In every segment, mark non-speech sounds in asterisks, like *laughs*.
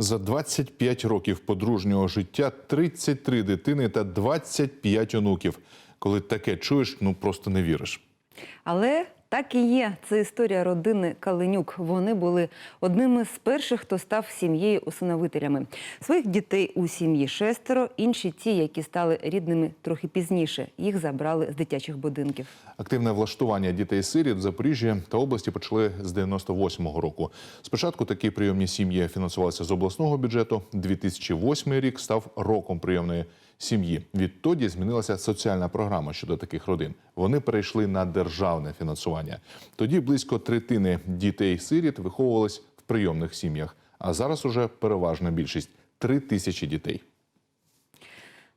За 25 років подружнього життя 33 дитини та 25 онуків. Коли таке чуєш, ну просто не віриш. Але так і є. Це історія родини Калинюк. Вони були одними з перших, хто став сім'єю усиновителями. Своїх дітей у сім'ї шестеро, інші ті, які стали рідними трохи пізніше. Їх забрали з дитячих будинків. Активне влаштування дітей-сиріт в Запоріжжі та області почали з 98-го року. Спочатку такі прийомні сім'ї фінансувалися з обласного бюджету. 2008 рік став роком прийомної сім'ї. Відтоді змінилася соціальна програма щодо таких родин. Вони перейшли на державне фінансування. Тоді близько третини дітей-сиріт виховувались в прийомних сім'ях. А зараз уже переважна більшість три тисячі дітей.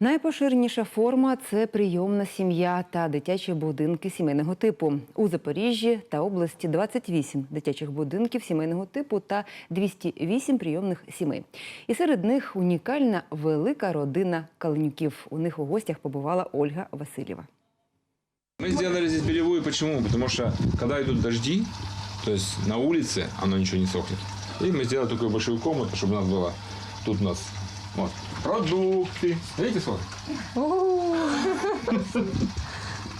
Найпоширеніша форма це прийомна сім'я та дитячі будинки сімейного типу. У Запоріжжі та області 28 дитячих будинків сімейного типу та 208 прийомних сімей. І серед них унікальна велика родина Калинюків. У них у гостях побувала Ольга Васильєва. Мы сделали здесь белевую, почему? Потому что когда идут дожди, то есть на улице оно ничего не сохнет. И мы сделали такую большую комнату, чтобы у нас было тут у нас вот, продукты. Видите сколько? *laughs*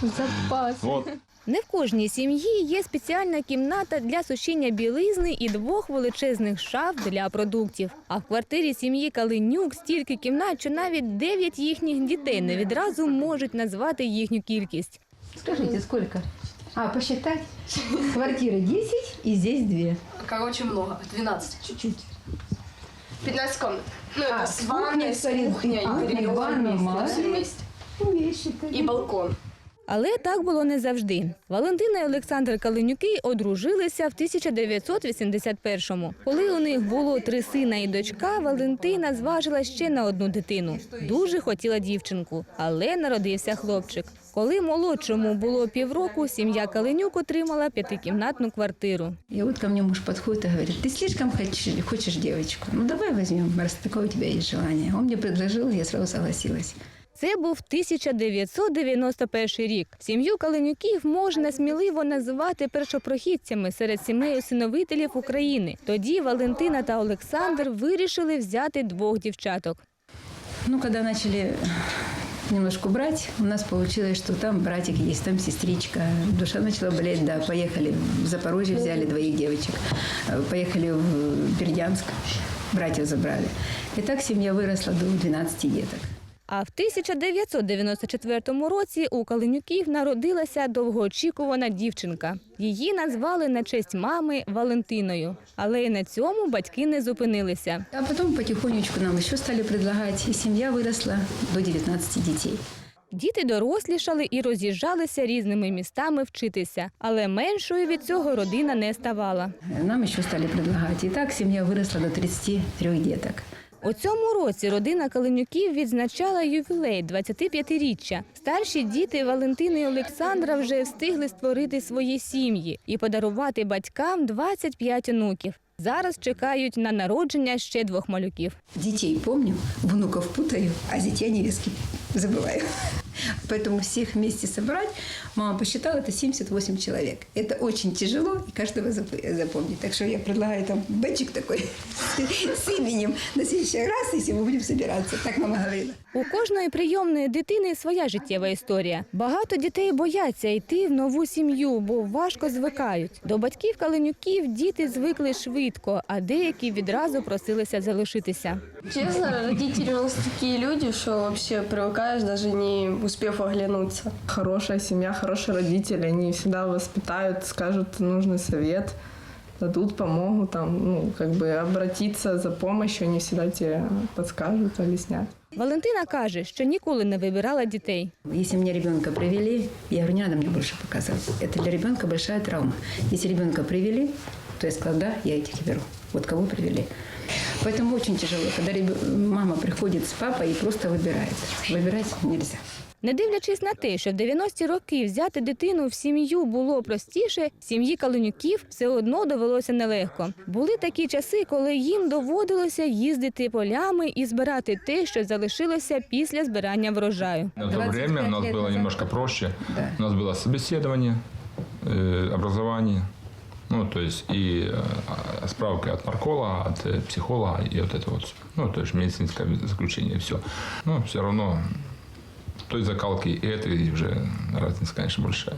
Запас. Вот. Не в кожній сім'ї є спеціальна кімната для сушіння білизни і двох величезних шаф для продуктів. А в квартирі сім'ї Калинюк стільки кімнат, що навіть дев'ять їхніх дітей не відразу можуть назвати їхню кількість. Скажите, сколько? А, посчитать? Квартиры 10 и здесь 2. Короче, много. 12. Чуть-чуть. 15 комнат. Ну, А, это с ванной, с кухней, ванна, вместе, всё вместе. И балкон. Але так було не завжди. Валентина і Олександр Калинюки одружилися в 1981-му. Коли у них було три сина і дочка, Валентина зважила ще на одну дитину. Дуже хотіла дівчинку, але народився хлопчик. Коли молодшому було півроку, сім'я Калинюк отримала п'ятикімнатну квартиру. И вот ко мне муж подходит и говорит, ты слишком хочешь, хочешь девочку. Ну давай возьмем, раз такое у тебя есть желание. Он мне предложил, я сразу согласилась. Це був 1991 рік. Сім'ю Калинюків можна сміливо називати першопрохідцями серед сімей усиновителів України. Тоді Валентина та Олександр вирішили взяти двох дівчаток. Ну, когда начали немножко брать, у нас получилось, что там братик есть, там сестричка. Душа начала болеть, да, поехали в Запорожье, взяли двоих девочек. Э, Поехали в Бердянск, братьев забрали. И так семья выросла до 12 деток. А в 1994 році у Калинюків народилася довгоочікувана дівчинка. Її назвали на честь мами Валентиною. Але й на цьому батьки не зупинилися. А потом потихонечку нам еще стали предлагать, и семья выросла до 19 детей. Діти дорослішали і роз'їжджалися різними містами вчитися, але меншою від цього родина не ставала. Нам еще стали предлагать. И так семья выросла до 33 деток. У цьому році родина Калинюків відзначала ювілей 25-річчя. Старші діти Валентини і Олександра вже встигли створити свої сім'ї і подарувати батькам 25 онуків. Зараз чекають на народження ще двох малюків. Дітей пам'ятаю, внуків путаю, а дітей невістки забываю. Поэтому всех вместе собрать, мама посчитала, это 78 человек. Это очень тяжело, и каждого зап- запомнить. Так что я предлагаю там бэджик такой *laughs* с именем на следующий раз, если мы будем собираться. Так мама говорила. У кожної прийомної дитини своя життєва історія. Багато дітей бояться йти в нову сім'ю, бо важко звикають. До батьків Калинюків діти звикли швидко, а деякі відразу просилися залишитися. Честно, родители у нас такие люди, что вообще привыкаешь, даже не успев оглянуться. Хорошая семья, хорошие родители, они всегда воспитают, скажут нужный совет, дадут, помогут, там, ну, как бы обратиться за помощью, они всегда тебе подскажут, объяснят. Валентина каже, що ніколи не вибирала дітей. Если мне ребенка привели, я говорю, не надо мне больше показывать. Это для ребенка большая травма. Если ребенка привели, то я сказала, да, я этих беру. Вот кого привели. Поэтому очень тяжело, когда ребё- мама приходит с папой и просто выбирает. Выбирать нельзя. Не дивлячись на те, що в 90-ті роки взяти дитину в сім'ю було простіше, сім'ї Калинюків все одно довелося нелегко. Були такі часи, коли їм доводилося їздити полями і збирати те, що залишилося після збирання врожаю. На то 25 время у нас лет было назад. немножко проще. Да. У нас было собеседование, э, образование. Ну, то есть и э, справка от нарколога, от э, психолога и вот это вот, ну, то есть медицинское заключение, все. Но все равно той закалки и этой уже разница, конечно, большая.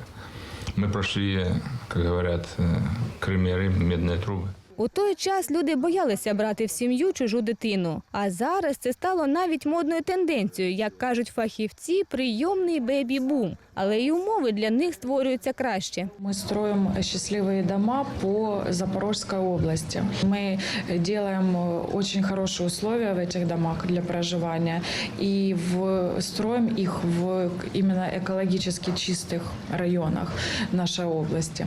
Мы прошли, как говорят, э, Крым и Рим, медные трубы. У той час люди боялися брати в сім'ю чужу дитину. А зараз це стало навіть модною тенденцією, як кажуть фахівці, прийомний бебі-бум. Але й умови для них створюються краще. Мы строим счастливые дома по Запорожской области. Мы делаем э, очень хорошие условия в этих домах для проживания и в, строим их в именно экологически чистых районах нашей области.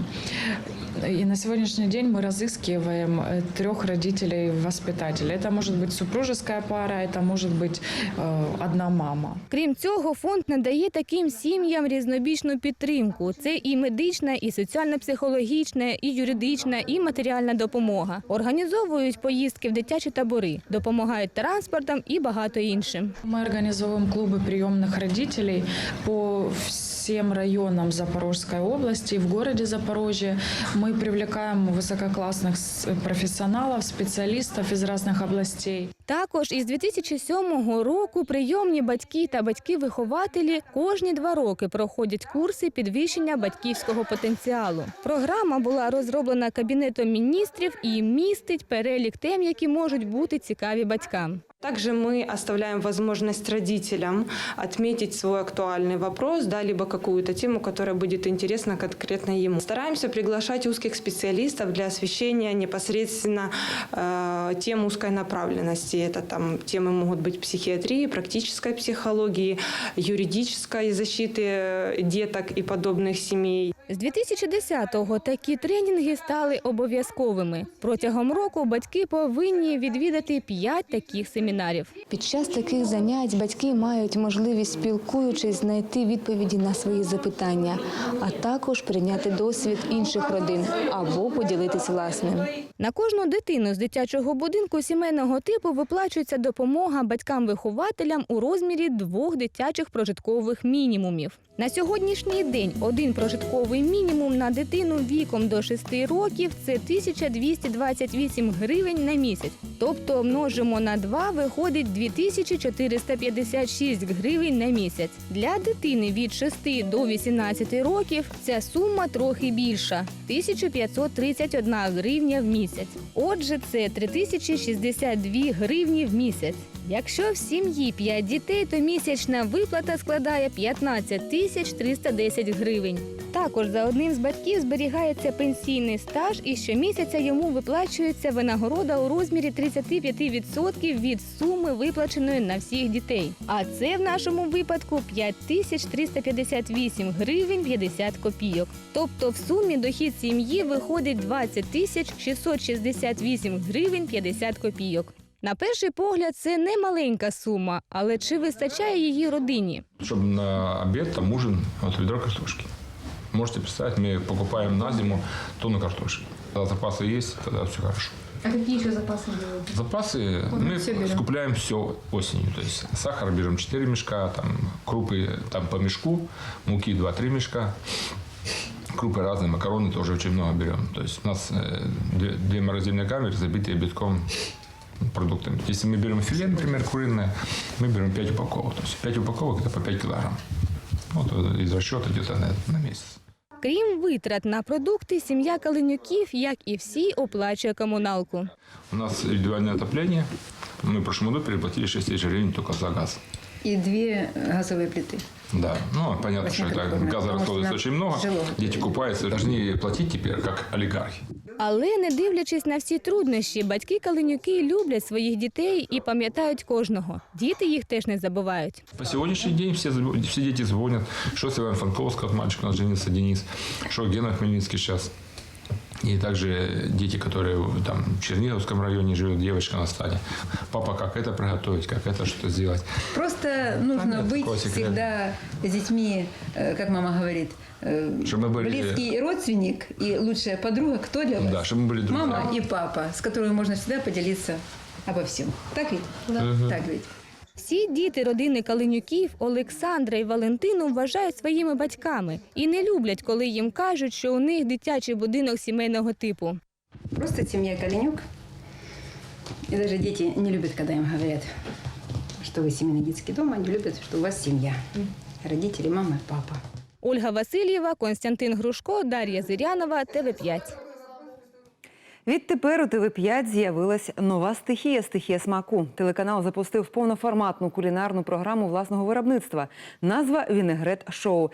И на сегодняшний день мы разыскиваем э, трех родителей-воспитателей. Это может быть супружеская пара, это может быть э, одна мама. Крім цього, фонд надає таким сім'ям різнобічну підтримку. Це і медична, і соціально-психологічна, і юридична, і матеріальна допомога. Організовують поїздки в дитячі табори, допомагають транспортом і багато іншим. Мы организовываем клубы приемных родителей по всем районам Запорожской области. И В городе Запорожье мы привлекаем высококлассных с- профессионалов, специалистов из разных областей. Також із 2007 року прийомні батьки та батьки-вихователі кожні два роки проходять курси підвищення батьківського потенціалу. Програма була розроблена кабінетом міністрів і містить перелік тем, які можуть бути цікаві батькам. Также мы оставляем возможность родителям отметить свой актуальный вопрос, да, либо какую-то тему, которая будет интересна конкретно ему. Стараемся приглашать узких специалистов для освещения непосредственно э, тем узкой направленности. Это там темы могут быть психиатрии, практической психологии, юридической защиты деток и подобных семей. З 2010-го такі тренінги стали обов'язковими. Протягом року батьки повинні відвідати п'ять таких семінарів. Під час таких занять батьки мають можливість, спілкуючись, знайти відповіді на свої запитання, а також прийняти досвід інших родин або поділитись власним. На кожну дитину з дитячого будинку сімейного типу виплачується допомога батькам-вихователям у розмірі двох дитячих прожиткових мінімумів. На сьогоднішній день один прожитковий мінімум на дитину віком до 6 років це 1228 гривень на місяць. Тобто множимо на 2 виходить 2456 гривень на місяць. Для дитини від 6 до 18 років ця сума трохи більша 1531 гривня в місяць. Отже, це 3062 гривні в місяць. Якщо в сім'ї 5 дітей, то місячна виплата складає 15 тисяч 310 гривень. Також за одним з батьків зберігається пенсійний стаж, і щомісяця йому виплачується винагорода у розмірі 35% від суми, виплаченої на всіх дітей. А це в нашому випадку 5358 гривень 50 копійок. Тобто в сумі дохід сім'ї виходить 20 тисяч 668 гривень 50 копійок. На перший погляд, це не маленька сума, але чи вистачає її родині? Чтобы на обед там ужин, вот ведро картошки. Можете представить, мы покупаем на зиму тонну картошки. Когда запасы есть, тогда все хорошо. А які ще запаси делаете? Запасы мы скупляем все осенью. То есть сахар берем 4 мешка, там крупы там по мешку, муки 2-3 мешка. Крупы разные, макароны тоже очень много берем. То есть у нас э, две, две морозильные камеры, забитые битком продуктами. Если мы берем филе, например, куриное, мы берем 5 упаковок. То есть 5 упаковок это по 5 килограмм. Вот э, из расчета где-то на, на месяц. Крім витрат на продукти, сім'я Калинюків, як і всі, оплачує комуналку. У нас индивидуальное отопление. Мы в прошлом году переплатили 6 тысяч гривен только за газ. И две газовые плиты. Да, ну понятно, что это Восьмикомнатная, газа потому что расходуется нам очень много. тяжело. Дети купаются, должны платить теперь как олигархи. Але не дивлячись на всі труднощі, батьки Калинюки люблять своїх дітей і пам'ятають кожного. Діти їх теж не забувають. По сегодняшний день все, заб- все дети звонят, что с Ивана Франковского, вот мальчик у нас женился, Денис, что Гена Хмельницкий сейчас. И также дети, которые там в Черниговском районе живет, девочка на стадии. Папа, как это приготовить, как это что сделать. Просто нужно Нет быть такого секрета. всегда с детьми, э, как мама говорит, э, Чтобы мы были- близкий родственник и лучшая подруга. Кто для вас? Да, чтобы мы были друзья. Мама и папа, с которыми можно всегда поделиться обо всем. Так ведь? Так ведь? Всі діти родини Калинюків Олександра і Валентину вважають своїми батьками і не люблять, коли їм кажуть, що у них дитячий будинок сімейного типу. Просто семья Калинюк. И даже дети не любят, когда им говорят, что вы семейный детский дом, они любят, что у вас семья. Родители, мама папа. Ольга Васильєва, Константин Грушко, Дар'я Зирянова, ТВ5. Відтепер у ТВ5 з'явилась нова стихія стихія смаку. Телеканал запустив повноформатну кулінарну програму власного виробництва. Назва Вінегрет Шоу.